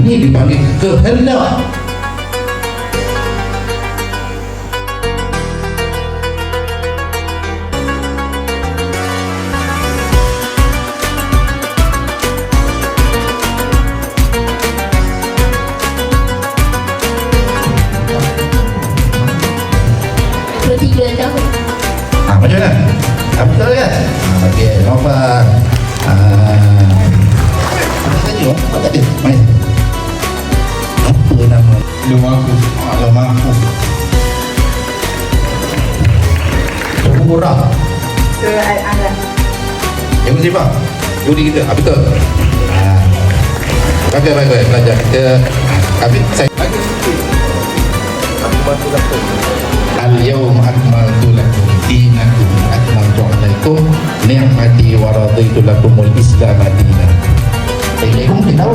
ini dipanggil kehendak Ah, macam mana? Ah, betul kan? Ah, Okey, Nova. Ah. Tadi? oh? Tadi? Main. Apa nama? Lumaku Ah, Lemaku. Murah. Yang mesti bang. Judi kita. Ah, betul. Ah. Bagus, bagus. Belajar. Kita. Tapi saya. Al-yawm akmaltu lakum dinakum wa atmamtu alaikum ni'mati wa raditu lakumul islam dinan. Eh, eh, mungkin tahu.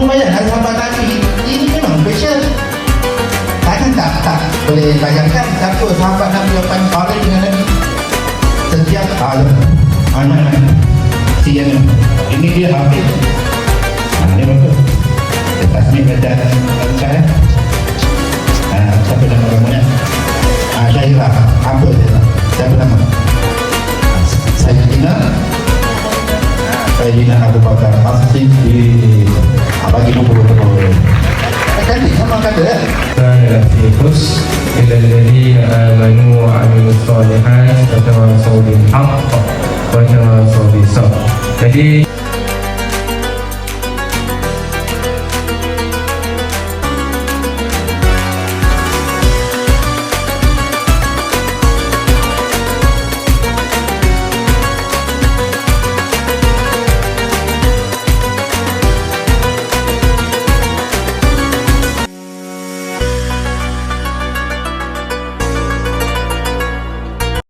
Kamu bayang hari sahabat Nabi Ini memang special Takkan tak, tak boleh bayangkan Siapa sahabat Nabi yang paling paling dengan Nabi Setiap hal Anak-anak Si yang Ini dia Hafiz Ha, ni betul. Kita tasmih bacaan Al-Quran. Ha, siapa nama kamu ni? Ha, Syahira. Apa dia? Siapa nama? Saya Dina. Saya Dina Abu Bakar Asif di ya? كان الفيروس إلى الذين آمنوا وعملوا الصالحات وتواصوا بالحق وتواصوا بالصبر. Jadi